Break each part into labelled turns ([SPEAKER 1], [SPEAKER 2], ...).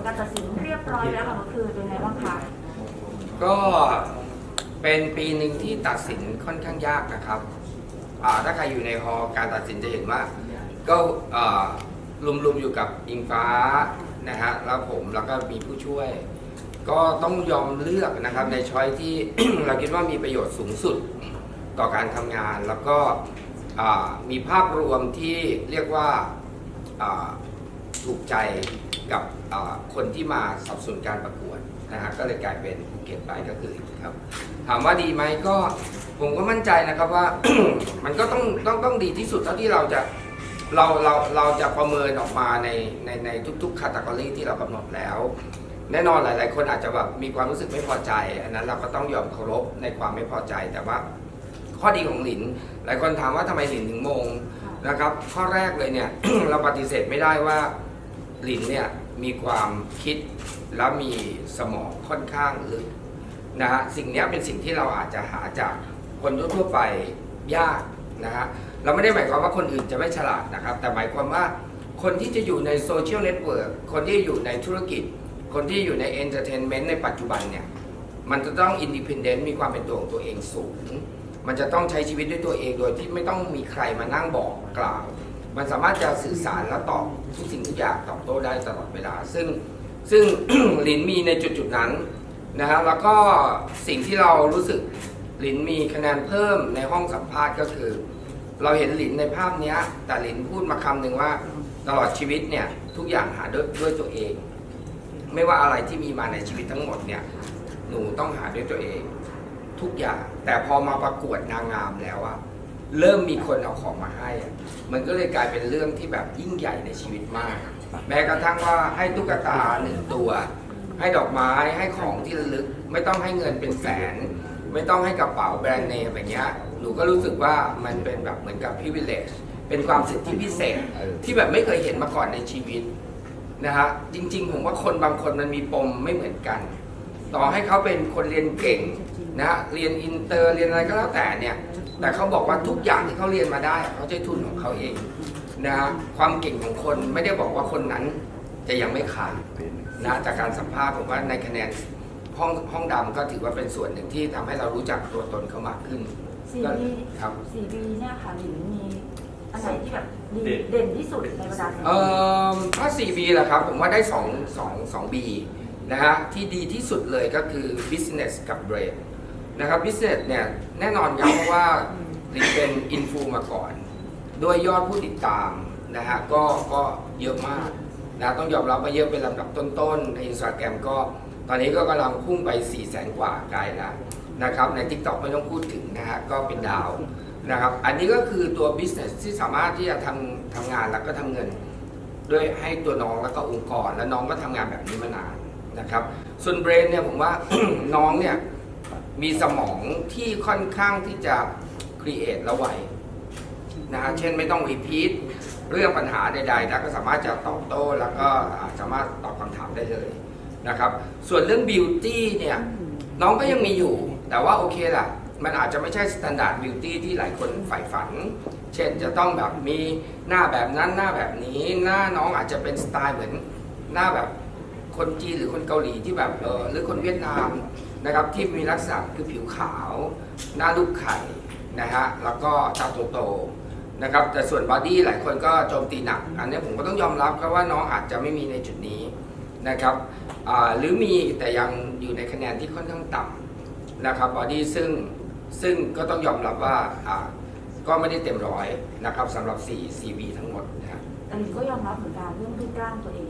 [SPEAKER 1] ลการตัดสินเรียบร้อยแล้วค่ะเมื่อคืนเป็นไงบ้างคะ
[SPEAKER 2] ก็เป็นปีหนึ่งที่ตัดสินค่อนข้างยากนะครับอ่าถ้าใครอยู่ในฮอล์การตัดสินจะเห็นว่า ก็อ่ารวมๆอยู่กับอิงฟ้านะฮะแล้วผมแล้วก็มีผู้ช่วย ก็ต้องยอมเลือกนะครับในช้อยที่ เราคิดว่ามีประโยชน์สูงสุดต่อการทำงาน แล้วก็อ่ามีภาพรวมที่เรียกว่าอ่า ถูกใจกับคนที่มาสนับสนุนการประกวดนะฮะก็เลยกลายเป็นภูเก็ตไปก็คือครับ ถามว่าดีไหมก็ผมก็มั่นใจนะครับว่า มันก็ต้องต้องต้องดีที่สุดเท่าที่เราจะเราเราเราจะประเมินออกมาในในในทุกๆคาตากรีที่เรากำหนดแล้ว แน่นอนหลาย ๆ คนอาจจะแบบมีความรู้สึกไม่พอใจ อันนั้นเราก็ต้องยอมเคารพในความไม่พอใจแต่ว่าข้อดีของหลิน หลายคนถามว่าทำไมหลินถึงมงนะครับ ข้อแรกเลยเนี่ย เราปฏิเสธไม่ได้ว่า ลินเนี่ยมีความคิดแล้วมีสมองค่อนข้างลึกนะฮะสิ่งนี้เป็นสิ่งที่เราอาจจะหาจากคนทั่วไปยากนะฮะเราไม่ได้หมายความว่าคนอื่นจะไม่ฉลาดนะครับ แต่หมายความว่าคนที่จะอยู่ในโซเชียลเน็ตเวิร์กคนที่อยู่ในธุรกิจ คนที่อยู่ในเอนเตอร์เทนเมนต์ในปัจจุบันเนี่ยมันจะต้องอินดิพ n เดนต์มีความเป็นตัวของตัวเองสูง มันจะต้องใช้ชีวิตด้วยตัวเองโดยที่ไม่ต้องมีใครมานั่งบอกกล่าว มันสามารถจะสื่อสารและตอบทุกสิ่งทุกอย่างตอบโต้ได้ตลอดเวลา ซึ่งซึ่งหลินมีในจุดจุดนั้นนะฮะแล้วก็สิ่งที่เรารู้สึกหลินมีคะแนนเพิ่มในห้องสัมภาษณ์ก็คือ เราเห็นหลินในภาพเนี้ย แต่หลินพูดมาคำหนึ่งว่าตลอดชีวิตเนี่ยทุกอย่างหาด้วยด้วยตัวเอง ไม่ว่าอะไรที่มีมาในชีวิตทั้งหมดเนี่ยหนูต้องหาด้วยตัวเอง ทุกอย่างแต่พอมาประกวดนางงามแล้วอะ เริ่มมีคนเอาของมาให้อะมันก็เลยกลายเป็นเรื่องที่แบบยิ่งใหญ่ในชีวิตมาก แม้กระทั่งว่าให้ตุ๊กตาหนึ่งตัว ให้ดอกไม้ให้ของที่ระลึก ไม่ต้องให้เงินเป็นแสน ไม่ต้องให้กระเป๋าแบรนด์เนมอย่างเงี้ยหนูก็รู้สึกว่ามันเป็นแบบเหมือนกับ privilege เป็นความสิทธิพิเศษที่แบบไม่เคยเห็นมาก่อนในชีวิตนะฮะจริง ๆ ผมว่าคนบางคนมันมีปมไม่เหมือนกัน ต่อให้เขาเป็นคนเรียนเก่ง นะฮะเรียนอินเตอร์เรียนอะไรก็แล้วแต่เนี่ย แต่เขาบอกว่าทุกอย่างที่เขาเรียนมาได้เขาใช้ทุนของเขาเองนะฮะความเก่งของคนไม่ได้บอกว่าคนนั้นจะยังไม่ขาดนะจากการสัมภาษณ์ผมว่าในคะแนนห้องห้องดำก็ถือว่าเป็นส่วนหนึ่งที่ทำให้เรารู้จักตัวตนเขามากขึ้น
[SPEAKER 1] สี่
[SPEAKER 2] ก็
[SPEAKER 1] บี
[SPEAKER 2] ครับ
[SPEAKER 1] สี่บีเนี่ยค่ะหลินมีอันไหนที่แบบดี
[SPEAKER 3] เด่น
[SPEAKER 1] เด่นที่สุดในบรรดาสี่
[SPEAKER 2] เอ่อถ้า 4B แหละครับผมว่าได้2 2 2 B นะฮะที่ดีที่สุดเลยก็คือ business กับ brain นะครับ business เนี่ยแน่นอนครับเพราะว่าหลินเป็นอินฟูมาก่อน ด้วยยอดผู้ติดตามนะฮะก็ก็เยอะมากนะต้องยอมรับว่าเยอะเป็นลำดับต้นๆในอินสตาแกรมก็ตอนนี้ก็กำลังพุ่งไป 4 0 0แสนกว่าไกลแล้วนะครับใน TikTok ไม่ต้องพูดถึงนะฮะก็เป็นดาวนะครับอันนี้ก็คือตัว business ที่สามารถที่จะทำทำงานแล้วก็ทำเงิน ด้วยให้ตัวน้องแล้วก็องค์กร แล้วน้องก็ทำงานแบบนี้มานานนะครับส่วนเบรนเนี่ยผมว่าน้องเนี่ย มีสมองที่ค่อนข้างที่จะครีเอทและไวนะฮะเช่นไม่ต้องรีพีทเรื่องปัญหาใดๆแล้วก็สามารถจะตอบโต้แล้วก็อ่าสามารถตอบคำถามได้เลยนะครับ ส่วนเรื่องบิวตี้เนี่ยน้องก็ยังมีอยู่ แต่ว่าโอเคล่ะ มันอาจจะไม่ใช่สแตนดาร์ดบิวตี้ที่หลายคนใฝ่ฝัน เช่นจะต้องแบบมีหน้าแบบนั้นหน้าแบบนี้ หน้าน้องอาจจะเป็นสไตล์เหมือนหน้าแบบคนจีนหรือคนเกาหลีที่แบบเออหรือคนเวียดนาม นะครับที่มีลักษณะคือผิวขาว หน้าลูกไข่นะฮะแล้วก็ตาโตๆนะครับแต่ส่วนบอดี้หลายคนก็โจมตีหนัก อันนี้ผมก็ต้องยอมรับครับว่าน้องอาจจะไม่มีในจุดนี้นะครับหรือมีแต่ยังอยู่ในคะแนนที่ค่อนข้างต่ำนะครับบอดี้ซึ่งซึ่งก็ต้องยอมรับว่าก็ไม่ได้เต็มร้อยนะครับสำหรับ4 CV ทั้งหมดนะครับ
[SPEAKER 1] แต่หลินก็ยอมรับเหมือนกันเรื่องรูปร่างตัวเอง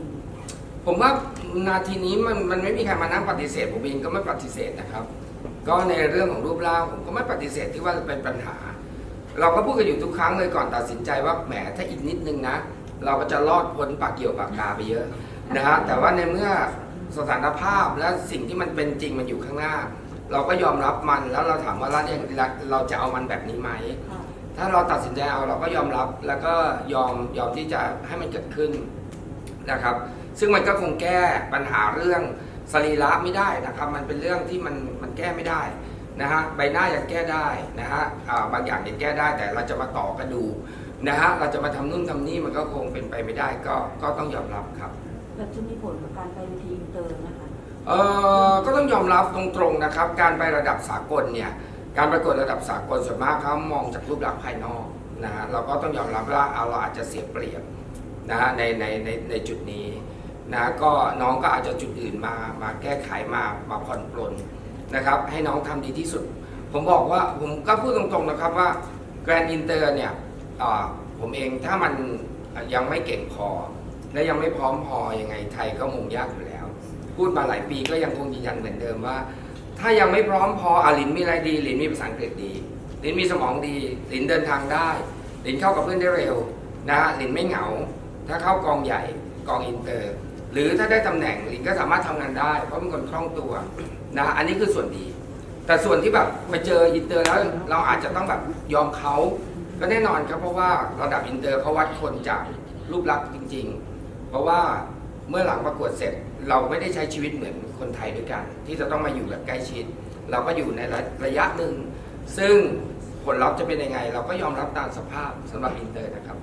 [SPEAKER 2] ผมว่านาทีนี้มันมันไม่มีใครมานั่งปฏิเสธผมเองก็ไม่ปฏิเสธนะครับ ก็ในเรื่องของรูปร่างผมก็ไม่ปฏิเสธที่ว่าเป็นปัญหา เราก็พูดกันอยู่ทุกครั้งเลยก่อนตัดสินใจว่าแหมถ้าอีกนิดนึงนะ เราก็จะรอดพ้นปากเกี่ยวปากกาไปเยอะนะฮะแต่ว่าในเมื่อสถานภาพและสิ่งที่มันเป็นจริงมันอยู่ข้างหน้า เราก็ยอมรับมันแล้วเราถามว่าเราเนี่ยเราจะเอามันแบบนี้ไหมถ้าเราตัดสินใจเอาเราก็ยอมรับแล้วก็ยอมยอมที่จะให้มันเกิดขึ้นนะครับ ซึ่งมันก็คงแก้ปัญหาเรื่องสรีระไม่ได้นะครับ มันเป็นเรื่องที่มันมันแก้ไม่ได้นะฮะใบหน้ายังแก้ได้นะฮะอ่าบางอย่างยังแก้ได้แต่เราจะมาต่อกระดูกนะฮะเราจะมาทำนู่นทำนี่มันก็คงเป็นไปไม่ได้ก็ก็ต้องยอมรับครับ
[SPEAKER 1] อแบบจะมีผลกับการไปเวทีอินเตอร์นะคะ
[SPEAKER 2] เออก็ต้องยอมรับตรงๆนะครับ การไประดับสากลเนี่ยการประกวดระดับสากลส่วนมากเขามองจากรูปลักษณ์ภายนอกนะฮะเราก็ต้องยอมรับว่าเอาเราอาจจะเสียเปรียบนะฮะในในในในจุดนี้ นะก็น้องก็อาจจะจุดอื่นมามาแก้ไขมามาผ่อนปลนนะครับ ให้น้องทำดีที่สุด ผมบอกว่าผมก็พูดตรงๆนะครับว่าแกรนด์อินเตอร์เนี่ยผมเองถ้ามันยังไม่เก่งพอ และยังไม่พร้อมพอยังไงไทยก็มงยากอยู่แล้ว พูดมาหลายปีก็ยังคงยืนยันเหมือนเดิมว่า ถ้ายังไม่พร้อมพออลินมีอะไรดีลินมีภาษาอังกฤษดีลินมีสมองดีลินเดินทางได้ลินเข้ากับเพื่อนได้เร็วนะฮะลินไม่เหงา ถ้าเข้ากองใหญ่กองอินเตอร์ หรือถ้าได้ตำแหน่งลินก็สามารถทำงานได้ เพราะเป็นคนคล่องตัวนะอันนี้คือส่วนดี แต่ส่วนที่แบบไปเจออินเตอร์แล้วเราอาจจะต้องแบบยอมเขาก็แน่นอนครับเพราะว่าระดับอินเตอร์เขาวัดคนจากรูปลักษณ์จริง ๆ เพราะว่าเมื่อหลังประกวดเสร็จเราไม่ได้ใช้ชีวิตเหมือนคนไทยด้วยกัน ที่จะต้องมาอยู่แบบใกล้ชิด เราก็อยู่ในระยะหนึ่ง ซึ่งผลลัพธ์จะเป็นยังไง เราก็ยอมรับตามสภาพสำหรับอินเตอร์นะครับ